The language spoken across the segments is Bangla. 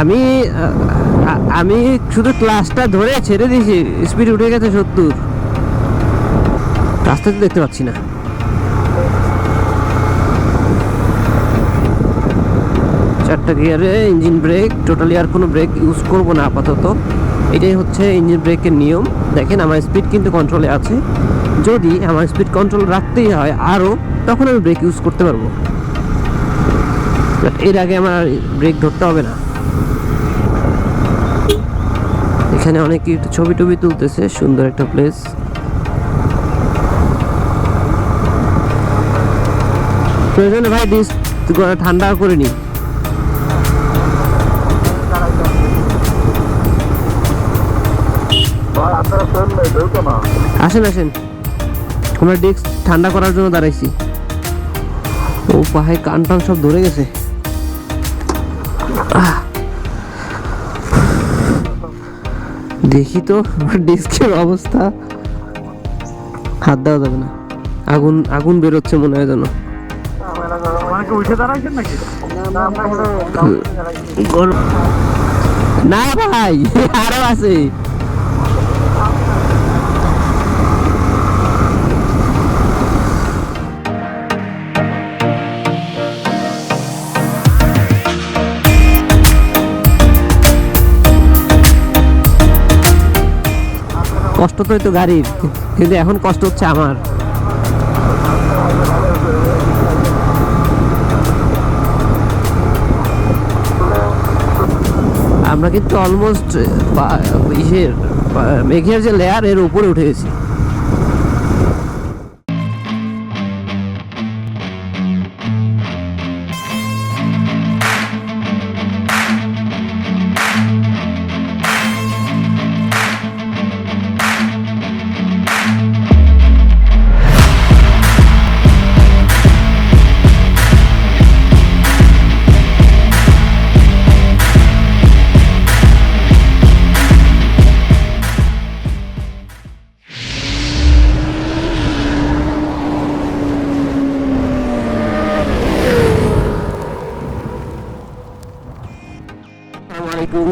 আমি আমি শুধু ক্লাসটা ধরে ছেড়ে দিয়েছি স্পিড উঠে গেছে সত্তর। রাস্তাতে দেখতে পাচ্ছি না। চারটা গিয়ারে ইঞ্জিন ব্রেক টোটালি আর কোনো ব্রেক ইউজ করব না আপাতত। এটাই হচ্ছে ইঞ্জিন ব্রেকের নিয়ম। দেখেন, আমার স্পিড কিন্তু কন্ট্রোলে আছে। যদি আমার স্পিড কন্ট্রোল রাখতেই হয় আরও তখন আমি ব্রেক ইউজ করতে পারব। এর আগে আমার ব্রেক ধরতে হবে না। এখানে অনেকে ছবি টবি তুলতেছে, সুন্দর একটা প্লেস ভাই ডিস ঠান্ডা করে নি আসেন আসেন। আমরা ডেস্ক ঠান্ডা করার জন্য দাঁড়াইছি। ও পাহাড় কান টান সব ধরে গেছে। আহ। দেখি তো ডেস্কের অবস্থা হাত দেওয়া যাবে না। আগুন আগুন বেরোচ্ছে মনে হয় যেন। না ভাই আরও আছে। কষ্ট তো হয়তো গাড়ির, কিন্তু এখন কষ্ট হচ্ছে আমার। আমরা কিন্তু অলমোস্ট মেঘের যে লেয়ার এর উপরে উঠে গেছি।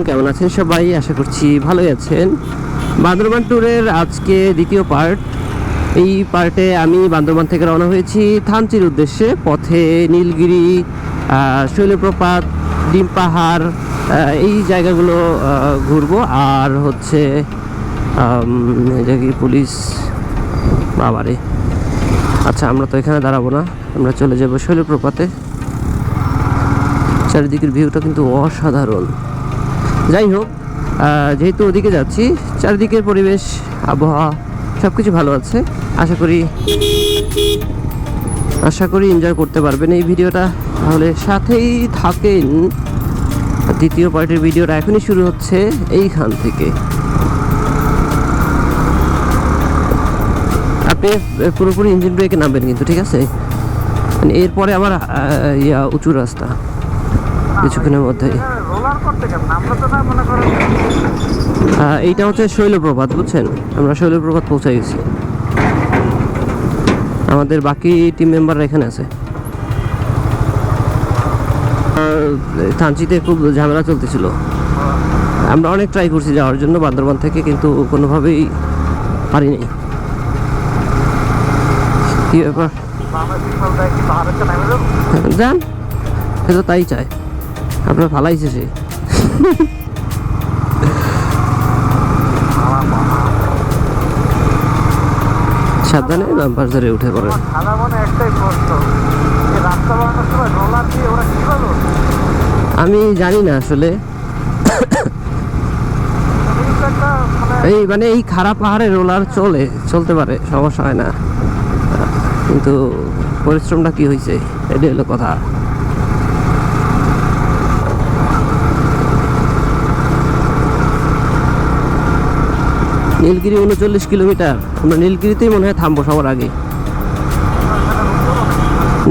কেমন আছেন সবাই? আশা করছি ভালোই আছেন। বান্দরবান ট্যুরের আজকে দ্বিতীয় পার্ট। এই পার্টে আমি বান্দরবান থেকে রওনা হয়েছি থানচির উদ্দেশ্যে। পথে নীলগিরি শৈলপ্রপাত, ডিম পাহাড় এই জায়গাগুলো ঘুরবো। আর হচ্ছে পুলিশ? বাবারে। আচ্ছা আমরা তো এখানে দাঁড়াবো না। আমরা চলে যাব শৈলপ্রপাতে। চারিদিকের ভিউটা কিন্তু অসাধারণ। যাই হোক যেহেতু ওদিকে যাচ্ছি, চারিদিকের পরিবেশ, আবহাওয়া সব কিছু ভালো আছে। আশা করি আশা করি এনজয় করতে পারবেন এই ভিডিওটা। তাহলে সাথেই থাকেন। দ্বিতীয় পার্টির ভিডিওটা এখনই শুরু হচ্ছে এইখান থেকে। আপনি পুরোপুরি ইঞ্জিন ব্রেকে নামবেন কিন্তু, ঠিক আছে? মানে এরপরে আবার ইয়া, উঁচু রাস্তা, কিছুক্ষণের মধ্যেই। এইটা হচ্ছে শৈলপ্রপাত বুঝছেন? আমরা শৈলপ্রপাত পৌঁছে গেছি। আমাদের বাকি টিম মেম্বার এখানে আছে। থানচিতে খুব ঝামেলা চলতেছিল। আমরা অনেক ট্রাই করছি যাওয়ার জন্য বান্দরবান থেকে কিন্তু কোনোভাবেই পারিনি। কি ব্যাপার? যান সে তো তাই চায়। আপনার ভালাইছে সে। সাবধানে নাম্বার ধরে উঠে ওঠে? আমি জানি না আসলে। এই মানে এই মানে এই খারাপ পাহাড়ে রোলার চলে চলতে পারে সমস্যা হয় না। কিন্তু পরিশ্রমটা কি হয়েছে এটাই হলো কথা। নীলগিরি উনচল্লিশ কিলোমিটার। আমরা নীলগিরিতেই মনে হয় থামবো সবার আগে।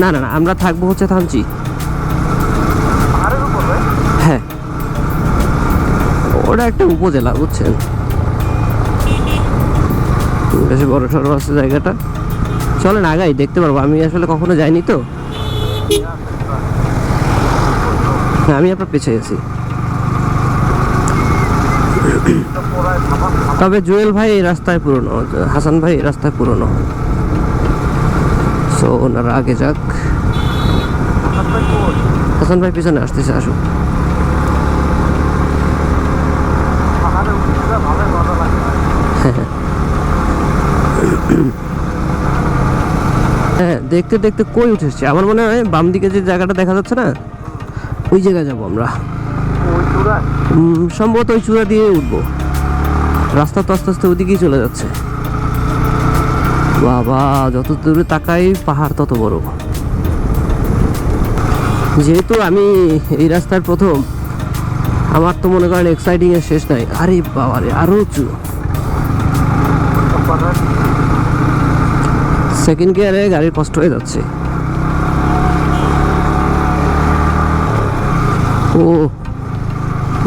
না না না আমরা থাকব হচ্ছে থানচি। হ্যাঁ। ওটা একটা উপজেলা বুঝছেন? বেশি বড় সড়ো আছে জায়গাটা। চলেন আগাই দেখতে পারব। আমি আসলে কখনো যাইনি তো। হ্যাঁ, আমি আপনার পেছে ধাপা তবে জুয়েল ভাই এই রাস্তায় পুরনো হাসান ভাই এই রাস্তায় পুরনো। সো ওনারা আগে যাক। হাসান ভাই পিছনে আসতেছে আসুক হ্যাঁ দেখতে দেখতে কই উঠেছে? আমার মনে হয় বাম দিকে যে জায়গাটা দেখা যাচ্ছে না ওই জায়গায় যাব আমরা। সম্ভবত ওই চূড়া দিয়ে উঠবো। রাস্তা তো আস্তে আস্তে ওইদিকেই চলে যাচ্ছে। বাবা, যত দূরে তাকাই পাহাড় তত বড়। যেহেতু আমি এই রাস্তার প্রথম, আমার তো মনে করেন এক্সাইটিং এর শেষ নাই। আরে বাবা রে, আরও উঁচু। সেকেন্ড গিয়ারে গাড়ির কষ্ট হয়ে যাচ্ছে। ও,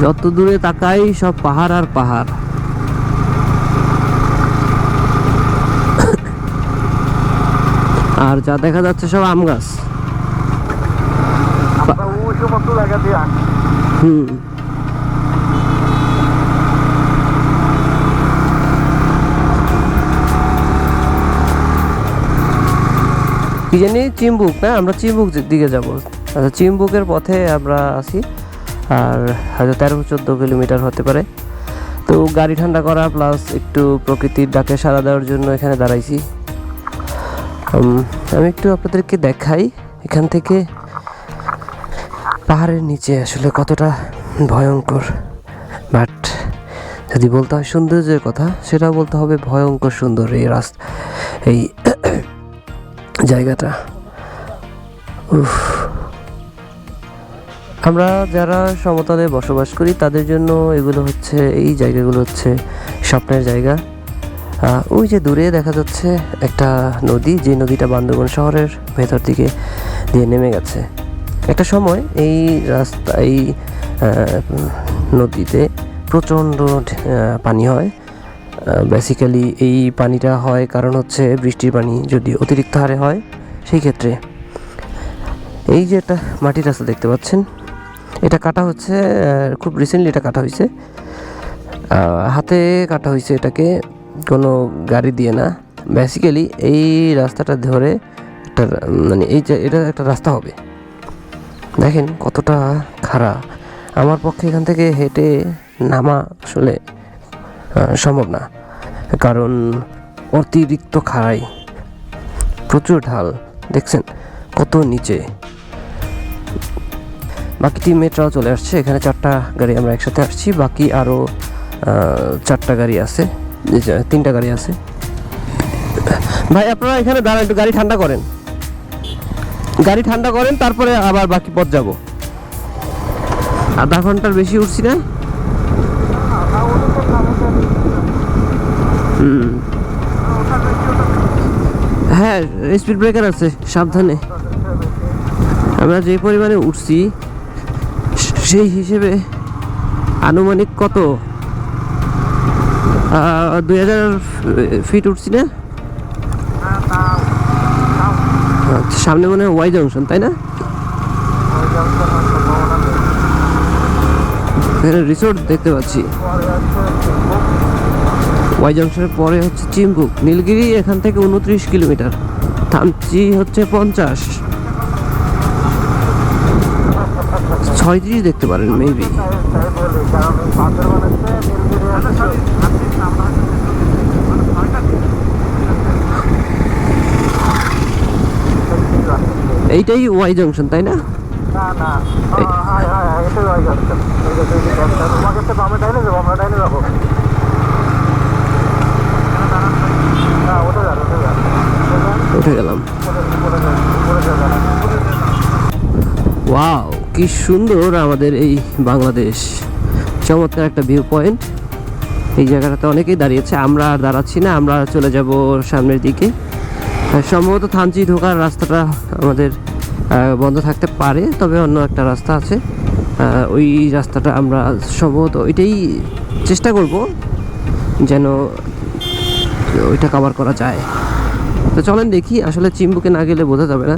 যত দূরে তাকাই সব পাহাড় আর পাহাড়। আর যা দেখা যাচ্ছে সব আম গাছ। হুম। কি জানি চিম্বুক না? আমরা চিম্বুক দিকে যাব। আচ্ছা চিম্বুকের পথে আমরা আছি। আর হয়তো তেরো চোদ্দ কিলোমিটার হতে পারে। তো গাড়ি ঠান্ডা করা প্লাস একটু প্রকৃতির ডাকে সাড়া দেওয়ার জন্য এখানে দাঁড়াইছি। আমি একটু আপনাদেরকে দেখাই এখান থেকে। পাহাড়ের নিচে আসলে কতটা ভয়ঙ্কর। বাট যদি বলতে হয় সৌন্দর্যের কথা সেটা বলতে হবে ভয়ঙ্কর সুন্দর এই রাস্তা, এই জায়গাটা। উফ। আমরা যারা সমতলে বসবাস করি, তাদের জন্য এগুলো হচ্ছে, এই জায়গাগুলো হচ্ছে স্বপ্নের জায়গা। ওই যে দূরে দেখা যাচ্ছে একটা নদী, যে নদীটা বান্দরবন শহরের ভেতর দিকে দিয়ে নেমে গেছে। একটা সময় এই রাস্তা, এই নদীতে প্রচণ্ড পানি হয়। বেসিক্যালি এই পানিটা হয় কারণ হচ্ছে বৃষ্টির পানি যদি অতিরিক্ত হারে হয়, সেই ক্ষেত্রে এই যে একটা মাটির রাস্তা দেখতে পাচ্ছেন, এটা কাটা হচ্ছে খুব রিসেন্টলি এটা কাটা হয়েছে। হাতে কাটা হয়েছে এটাকে। কোনো গাড়ি দিয়ে না। বেসিক্যালি এই রাস্তাটা ধরে একটা মানে এই যে এটা একটা রাস্তা হবে। দেখেন কতটা খাড়া আমার পক্ষে এখান থেকে হেঁটে নামা আসলে সম্ভব না। কারণ অতিরিক্ত খাড়াই, প্রচুর ঢাল, দেখছেন কত নিচে। বাকি টিমমেটরাও চলে আসছে, এখানে চারটা গাড়ি আমরা একসাথে আসছি, বাকি আরও চারটা গাড়ি আছে। তিনটা গাড়ি আছে। ভাই, আপনারা এখানে দাঁড়ান, একটু গাড়ি ঠান্ডা করেন। গাড়ি ঠান্ডা করেন, তারপরে আবার বাকি পথ যাব। আধা ঘণ্টার বেশি উঠছি না। হ্যাঁ স্পিড ব্রেকার আছে, সাবধানে। আমরা যে পরিমাণে উঠছি, সেই হিসেবে আনুমানিক কত? দুই হাজার ফিট উঠছি না? আচ্ছা, সামনে মনে হয় ওয়াই জংশন তাই না? এখানে রিসোর্ট দেখতে পাচ্ছি। ওয়াই জংশনের পরে হচ্ছে চিম্বুক। নীলগিরি এখান থেকে উনত্রিশ কিলোমিটার। থামচি হচ্ছে পঞ্চাশ। ছয়ত্রিশ দেখতে পারেন মেবি এইটাই ওয়াই জংশন তাই না? না হ্যাঁ হ্যাঁ হ্যাঁ উঠে গেলাম। ওয়াও কি সুন্দর আমাদের এই বাংলাদেশ। চমৎকার একটা ভিউ পয়েন্ট এই জায়গাটাতে অনেকেই দাঁড়িয়েছে। আমরা আর দাঁড়াচ্ছি না, আমরা চলে যাব সামনের দিকে। সম্ভবত থানচি ঢোকার রাস্তাটা আমাদের বন্ধ থাকতে পারে, তবে অন্য একটা রাস্তা আছে। ওই রাস্তাটা আমরা সম্ভবত ওইটাই চেষ্টা করব যেন ওইটা কভার করা যায়। তো চলেন দেখি, আসলে চিম্বুকে না গেলে বোঝা যাবে না।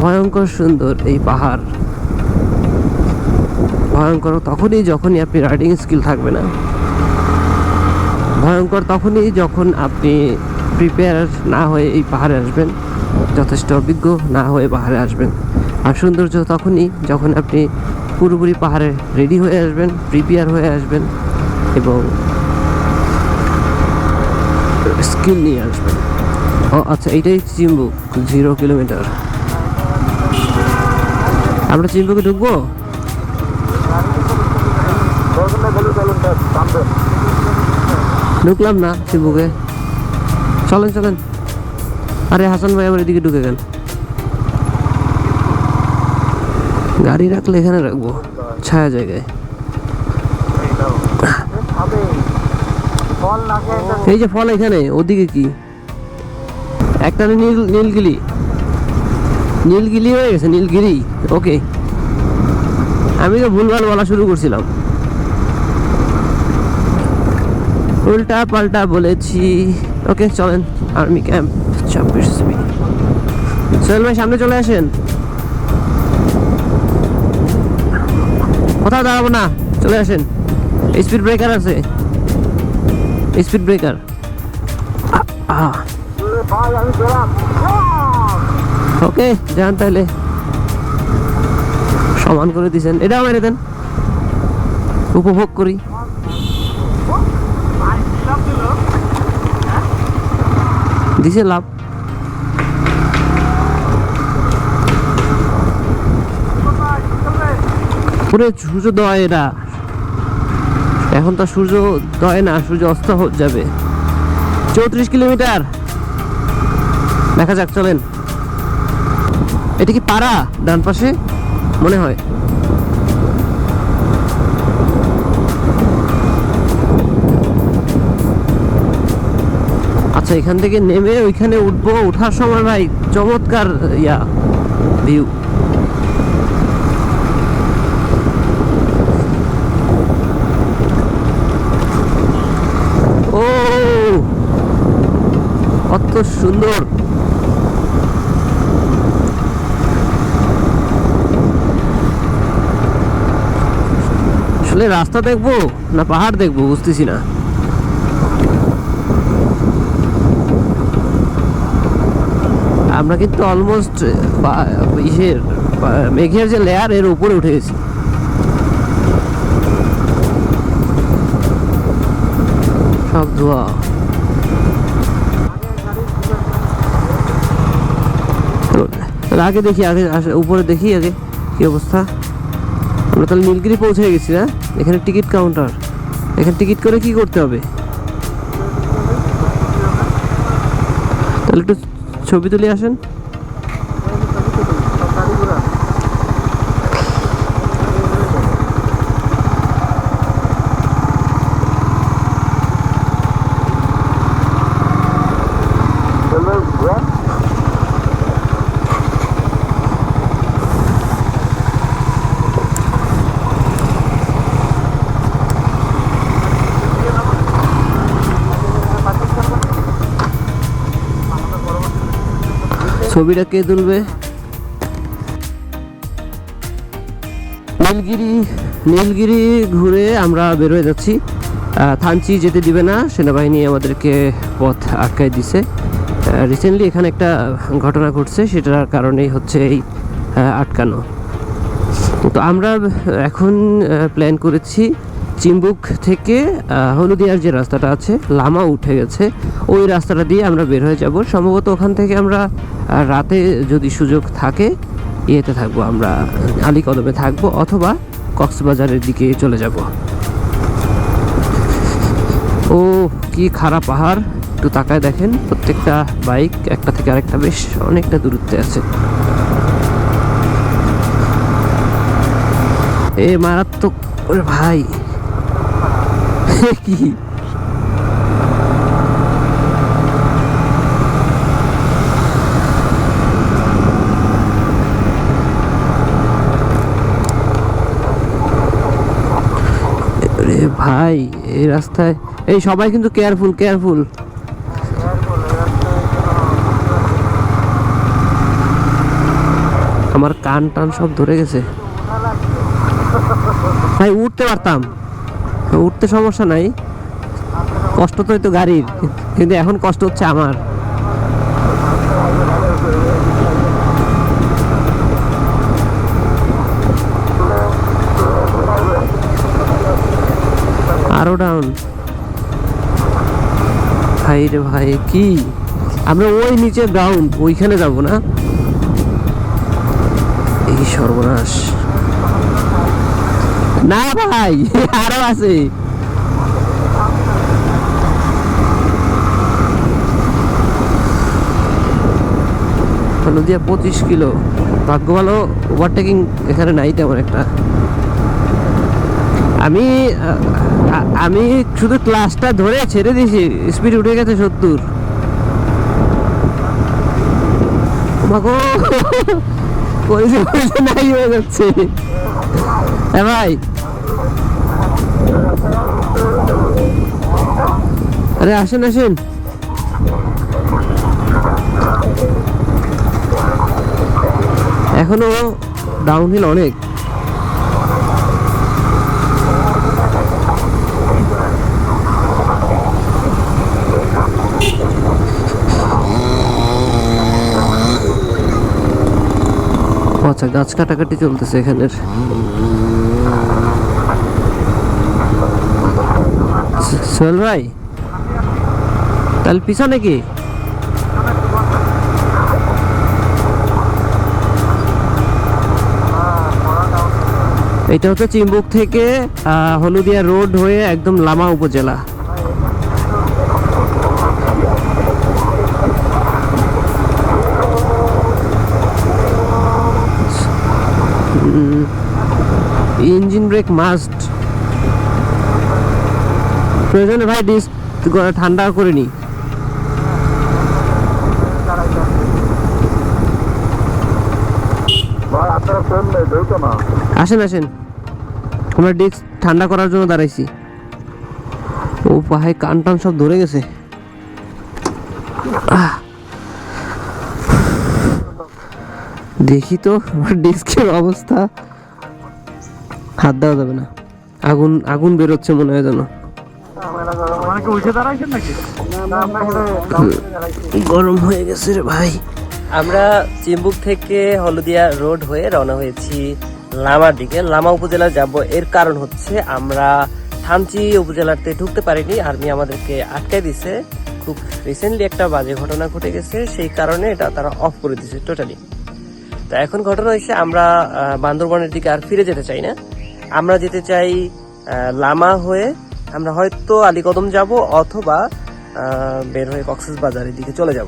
ভয়ঙ্কর সুন্দর এই পাহাড়। ভয়ঙ্কর, তখনই যখনই আপনি রাইডিং স্কিল থাকবে না। ভয়ঙ্কর তখনই যখন আপনি প্রিপেয়ার না হয়ে এই পাহাড়ে আসবেন, যথেষ্ট অভিজ্ঞ না হয়ে পাহাড়ে আসবেন। আর সৌন্দর্য তখনই যখন আপনি পুরোপুরি পাহাড়ে রেডি হয়ে আসবেন প্রিপেয়ার হয়ে আসবেন এবং স্কিল নিয়ে আসবেন। ও আচ্ছা এইটাই চিম্বুক জিরো কিলোমিটার আমরা চিম্বুকে ঢুকবো দোকানে গেলে চলুন স্যার সামনে ঢুকলাম না চিম্বুকে চলেন চলেন। আরে, হাসান ভাই আবার এদিকে ঢুকে গেল। গাড়ি রাখলে এখানে রাখব, ছায়া জায়গায়। এই যে ফল এখানে, ওদিকে কি? একটা নীল নীলগিরি নীলগিরি হয়ে গেছে, নীলগিরি। ওকে আমি তো ভুলভাল বলা শুরু করছিলাম। উল্টা পাল্টা বলেছি। ওকে, চলেন, আর্মি ক্যাম্প ছাব্বিশ সিবি সোহেল ভাই, সামনে চলে আসেন। কোথাও দাঁড়াবো না, চলে আসেন। স্পিড ব্রেকার আছে। Speed breaker. ওকে, যান তাহলে। সমান করে দিছেন। এটাও মেরে দেন। উপভোগ করি। দিছে লাভ। পুরে সূর্য দয় এটা এখন তো সূর্য দয় না, সূর্য অস্ত যাবে। চৌত্রিশ কিলোমিটার। দেখা যাক, চলেন। এটা কি পাড়া, ডান পাশে? মনে হয়। আচ্ছা এখান থেকে নেমে ওইখানে উঠবো। ওঠার সময় ভাই, চমৎকার, ইয়া ভিউ ও! কত সুন্দর। আসলে রাস্তা দেখব না পাহাড় দেখব, বুঝতেছি না। আমরা কিন্তু অলমোস্ট ইসের মেঘের যে লেয়ার এর উপরে উঠে গেছি। সব ধোয়া। আগে দেখি, আগে উপরে দেখি আগে কি অবস্থা। আমরা তাহলে নীলগিরি পৌঁছে গেছি না এখানে টিকিট কাউন্টার এখানে টিকিট করে কি করতে হবে তাহলে একটু ছবি তুলে আসেন চলো ঘুরে ছবিটা কে তুলবে? নীলগিরি নীলগিরি ঘুরে আমরা বেরোয় যাচ্ছি। থানচি যেতে দিবে না, সেনাবাহিনী আমাদেরকে পথ আটকায় দিছে। রিসেন্টলি এখানে একটা ঘটনা ঘটছে, সেটার কারণেই হচ্ছে এই আটকানো। তো আমরা এখন প্ল্যান করেছি চিম্বুক থেকে হলুদিয়ার যে রাস্তাটা আছে, লামা উঠে গেছে। ওই রাস্তাটা দিয়ে আমরা বের হয়ে যাব। সম্ভবত ওখান থেকে আমরা রাতে যদি সুযোগ থাকে, ইয়েতে থাকব আমরা আলী কদমে থাকব অথবা কক্সবাজারের দিকে চলে যাব। ও, কি খারাপ পাহাড়। একটু তাকায় দেখেন, প্রত্যেকটা বাইক, একটা থেকে আরেকটা বেশ অনেকটা দূরত্বে আছে। এ, মারাত্মক ভাই। ভাই, এই রাস্তায় এই সবাই কিন্তু কেয়ারফুল কেয়ারফুল আমার কান টান সব ধরে গেছে। ভাই, উঠতে পারতাম। উঠতে সমস্যা নাই। কষ্ট তো হয়তো গাড়ির, কিন্তু এখন কষ্ট হচ্ছে আমার। আরও ডাউন ভাই রে ভাই, কি? আমরা ওই নিচে গ্রাউন্ড ওইখানে যাব না? এই সর্বনাশ। না ভাই, আরও আছে। নদিয়া পঁচিশ কিলো। ভাগ্য ভালো ওভারটেকিং এখানে নাই তেমন একটা। আমি আমি শুধু ক্লাসটা ধরে ছেড়ে দিয়েছি স্পিড উঠে গেছে সত্তর। নাই হয়ে যাচ্ছে। হ্যাঁ ভাই। আরে আসেন আসেন। এখনও ডাউনহিল অনেক। আচ্ছা গাছ কাটাকাটি চলতেছে এখানের। সোহেল ভাই, তাহলে পিছনে কি? এটা হচ্ছে চিম্বুক থেকে হলুদিয়া রোড হয়ে একদম লামা উপজেলা। Engine brake must. প্রয়োজনে ভাই ডিস্ক ঠান্ডা করে নি। আসেন আসেন। আমরা ডিস্ক ঠান্ডা করার জন্য দাঁড়াইছি। ও ভাই কান টান সব ধরে গেছে। দেখি তো আমার ডিস্কের অবস্থা। হাত দেওয়া যাবে না। আগুন আগুন বেরোচ্ছে মনে হয় যেন। কি উঠে দাঁড়াইছেন নাকি? না আমরা এখানে গরম হয়ে গেছে রে ভাই। আমরা চিম্বুক থেকে হলদিয়া রোড হয়ে রওনা হয়েছি লামার দিকে। লামা উপজেলা যাব এর কারণ হচ্ছে আমরা থানচি উপজেলাতে ঢুকতে পারিনি। আর্মি আমাদেরকে আটকাই দিছে। খুব রিসেন্টলি একটা বাজে ঘটনা ঘটে গেছে। সেই কারণে এটা তারা অফ করে দিয়েছে টোটালি তো এখন ঘটনা হয়েছে আমরা বান্দরবনের দিকে আর ফিরে যেতে চাই না। আমরা যেতে চাই লামা হয়ে আমরা হয়তো আলীকদম যাব অথবা বের হয়ে কক্সেস বাজারের দিকে চলে যাব।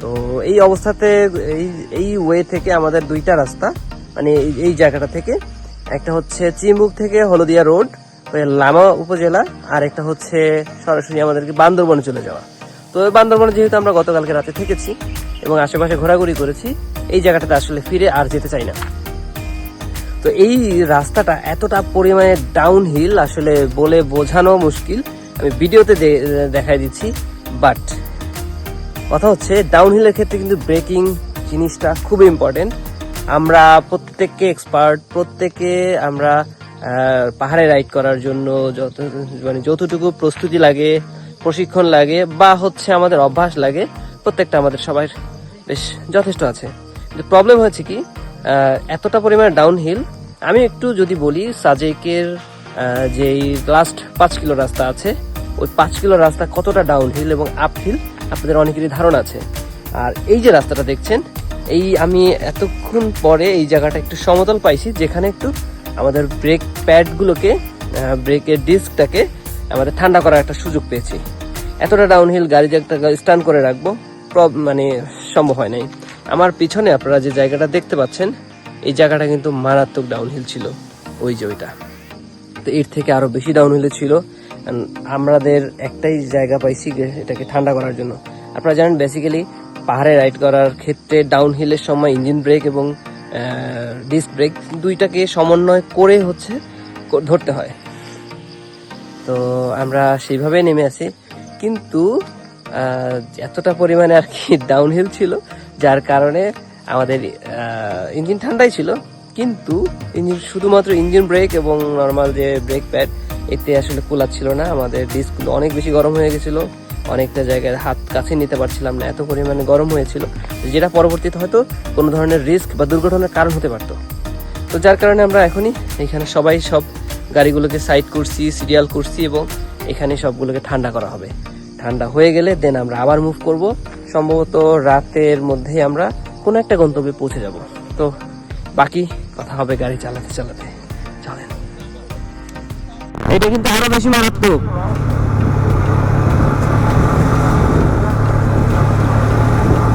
তো এই অবস্থাতে, এই এই ওয়ে থেকে আমাদের দুইটা রাস্তা মানে এই- জায়গাটা থেকে। একটা হচ্ছে চিম্বুক থেকে হলদিয়া রোড লামা উপজেলা, আর একটা হচ্ছে সরাসরি আমাদেরকে বান্দরবনে চলে যাওয়া। তো বান্দরবনে যেহেতু আমরা গতকালকে রাতে থেকেছি এবং আশেপাশে ঘোরাঘুরি করেছি, এই জায়গাটাতে আসলে ফিরে আর যেতে চাই না। তো এই রাস্তাটা এতটা পরিমাণে ডাউন হিল আসলে বলে বোঝানো মুশকিল। আমি ভিডিওতে দেখাই দিচ্ছি বাট কথা হচ্ছে ডাউন হিলের ক্ষেত্রে কিন্তু ব্রেকিং জিনিসটা খুবই ইম্পর্টেন্ট আমরা প্রত্যেককে এক্সপার্ট প্রত্যেকে আমরা পাহাড়ে রাইড করার জন্য যত মানে যতটুকু প্রস্তুতি লাগে, প্রশিক্ষণ লাগে বা হচ্ছে আমাদের অভ্যাস লাগে, প্রত্যেকটা আমাদের সবার বেশ যথেষ্ট আছে। কিন্তু প্রবলেম হয়েছে কি? এতটা পরিমাণে ডাউন হিল আমি একটু যদি বলি, সাজেকের যেই লাস্ট পাঁচ কিলো রাস্তা আছে, ওই পাঁচ কিলো রাস্তা কতটা ডাউন হিল এবং আপ হিল আপনাদের অনেকেরই ধারণা আছে। আর এই যে রাস্তাটা দেখছেন, এই আমি এতক্ষণ পরে এই জায়গাটা একটু সমতল পাইছি, যেখানে একটু আমাদের ব্রেক প্যাডগুলোকে ব্রেকের ডিস্কটাকে আমাদের ঠান্ডা করার একটা সুযোগ পেয়েছি। এতটা ডাউন হিল গাড়ি একটা স্টান করে রাখব মানে সম্ভব হয় নাই। আমার পিছনে আপনারা যে জায়গাটা দেখতে পাচ্ছেন, এই জায়গাটা কিন্তু মারাত্মক ডাউন হিল ছিল, ওই যে ওইটা। তো এর থেকে আরও বেশি ডাউন হিলে ছিল আমাদের একটাই জায়গা পাইছি এটাকে ঠান্ডা করার জন্য। আপনারা জানেন বেসিক্যালি পাহাড়ে রাইড করার ক্ষেত্রে ডাউন হিলের সময় ইঞ্জিন ব্রেক এবং ডিস্ক ব্রেক দুইটাকে সমন্বয় করে হচ্ছে ধরতে হয়। তো আমরা সেইভাবে নেমে আছি। কিন্তু এতটা পরিমাণে আর কি ডাউন হিল ছিল যার কারণে আমাদের ইঞ্জিন ঠান্ডাই ছিল। কিন্তু ইঞ্জিন, শুধুমাত্র ইঞ্জিন ব্রেক এবং নর্মাল যে ব্রেক প্যাড, এতে আসলে কুলাচ্ছিল না। আমাদের ডিস্কগুলো অনেক বেশি গরম হয়ে গেছিল। অনেকটা জায়গায় হাত কাছে নিতে পারছিলাম না, এত পরিমাণে গরম হয়েছিল। যেটা পরবর্তীতে হয়তো কোনো ধরনের রিস্ক বা দুর্ঘটনার কারণ হতে পারতো। তো যার কারণে আমরা এখনই এখানে সবাই সব গাড়িগুলোকে সাইড করছি সিরিয়াল করছি এবং এখানে সবগুলোকে ঠান্ডা করা হবে। ঠান্ডা হয়ে গেলে দেন আমরা আবার মুভ করব। সম্ভবত রাতের মধ্যেই আমরা কোনো একটা গন্তব্যে পৌঁছে যাব। তো বাকি কথা হবে গাড়ি চালাতে চালাতে। চলেন। এটা কিন্তু আরও বেশি মারাত্মক।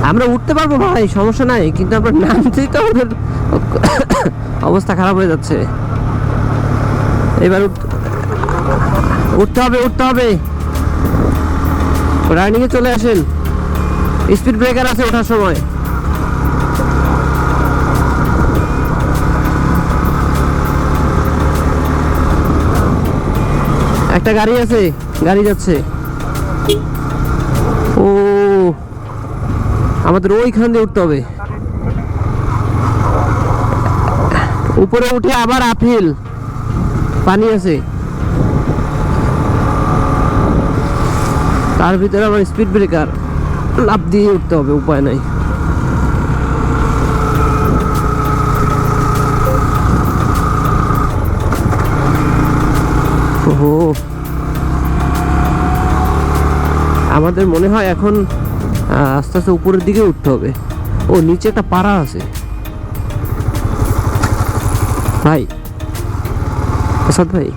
আমরা উঠতে পারব ভাই, সমস্যা নাই, কিন্তু আমরা নামতেই তো আমাদের অবস্থা খারাপ হয়ে যাচ্ছে। এবার উঠতে হবে উঠতে হবে। রানিং এ চলে আসেন। স্পিড ব্রেকার আছে ওঠার সময়। একটা গাড়ি আছে, গাড়ি যাচ্ছে। ও, আমাদের ওইখান দিয়ে উঠতে হবে। উপরে উঠে আবার আপহিল পানি আছে। তার ভিতরে আবার স্পিড ব্রেকার। লাভ দিয়ে উঠতে হবে, উপায় নাই। ওহো। আমাদের মনে হয় এখন আস্তে আস্তে উপরের দিকে উঠতে হবে। ও, নিচে একটা পাড়া আছে। ভাই প্রসাদ ভাই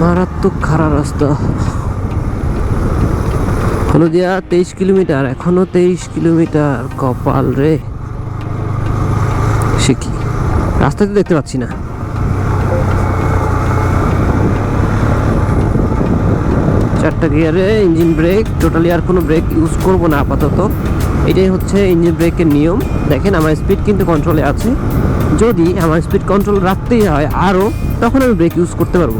মারাত্মক খারাপ রাস্তা। হলদিয়া তেইশ কিলোমিটার, এখনও তেইশ কিলোমিটার। কপাল রে। সে কি? রাস্তাতে দেখতে পাচ্ছি না। চারটা গিয়ারে ইঞ্জিন ব্রেক, টোটালি আর কোনো ব্রেক ইউজ করব না আপাতত। এটাই হচ্ছে ইঞ্জিন ব্রেকের নিয়ম। দেখেন, আমার স্পিড কিন্তু কন্ট্রোলে আছে। যদি আমার স্পিড কন্ট্রোল রাখতেই হয় আরও তখন আমি ব্রেক ইউজ করতে পারব।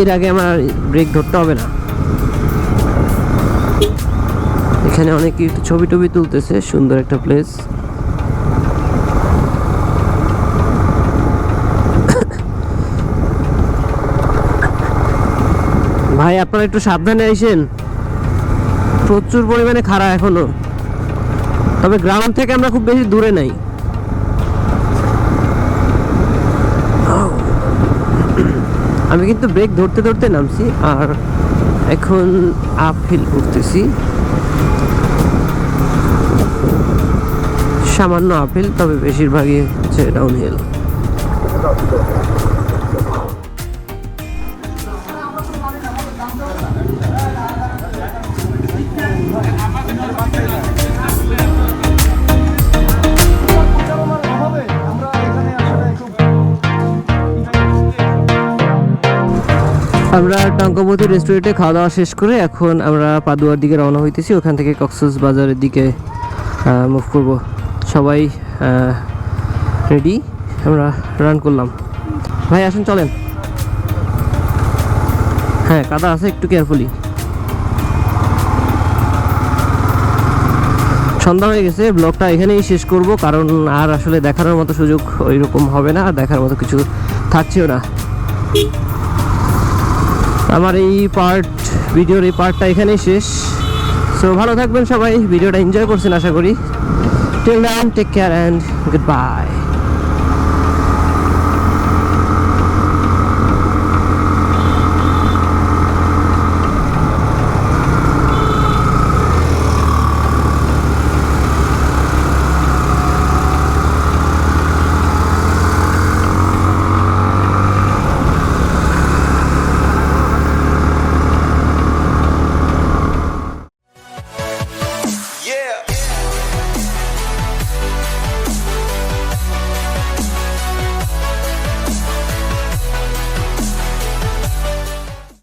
এর আগে আমার ব্রেক ধরতে হবে না। এখানে অনেকে ছবি টবি তুলতেছে, সুন্দর একটা প্লেস ভাই, আপনারা একটু সাবধানে আইসেন। প্রচুর পরিমাণে খাড়া এখনও। তবে গ্রাউন্ড থেকে আমরা খুব বেশি দূরে নাই। আমি কিন্তু ব্রেক ধরতে ধরতে নামছি আর এখন আপ হিল উঠতেছি সামান্য আপেল তবে বেশিরভাগই হচ্ছে ডাউন আমরা টঙ্কবতী রেস্টুরেন্টে খাওয়া দাওয়া শেষ করে এখন আমরা পাদুয়ার দিকে রওনা হইতেছি। ওখান থেকে কক্সস বাজারের দিকে মুভ করব। সবাই রেডি আমরা রান করলাম। ভাই, আসেন, চলেন। হ্যাঁ কাদা আছে, একটু কেয়ারফুলি সন্ধ্যা হয়ে গেছে ব্লগটা এখানেই শেষ করব, কারণ আর আসলে দেখানোর মতো সুযোগ ওইরকম হবে না, আর দেখার মতো কিছু থাকছেও না। আমার এই পার্ট ভিডিওর এই পার্টটা এখানেই শেষ। সো ভালো থাকবেন সবাই ভিডিওটা এনজয় করছেন, আশা করি। Till then take care and good bye